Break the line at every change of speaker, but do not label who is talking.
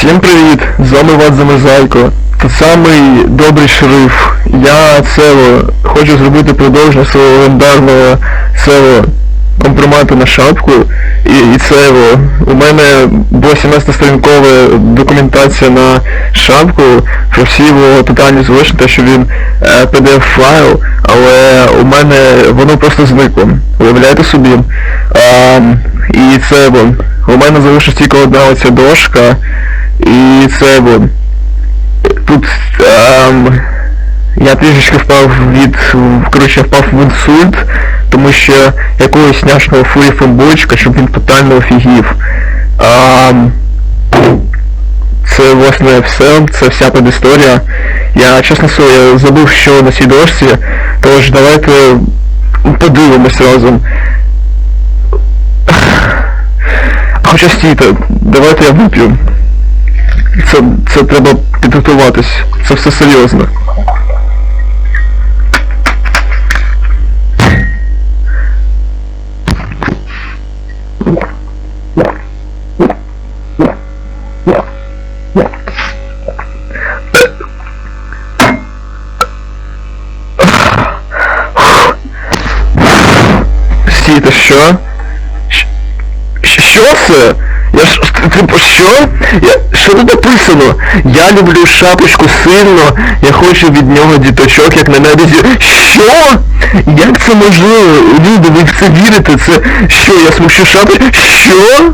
Всім привіт! З вами Влад Замерзайко. Самий добрий шериф. Я Цево хочу зробити продовження свого легендарного Цево компромату на шапку. І, і Цево. У мене була 17-сторінкова документація на шапку про всі його тотальні злочини, те, що він е, PDF файл, але у мене воно просто зникло. Уявляєте собі? А, і це у мене залишилась тільки одна оця дошка, і це бо, тут ем, я трішечки впав від, коротше, впав в інсульт, тому що якогось няшного фурі футбольчика, щоб він тотально офігів. Ем, це власне все, це вся предісторія. Я чесно слово, я забув, що на цій дошці, тож давайте подивимось разом. Хоча стійте, давайте я вип'ю. Це, це треба підготуватись. Це все серйозно. Стійте, що? Що це? Я ж типу що? Я що тут написано? Я люблю шапочку сильно, я хочу від нього діточок, як на небі Що? Як це можливо? Люди, ви в це вірите? Це що, я смущу шапочку? Що?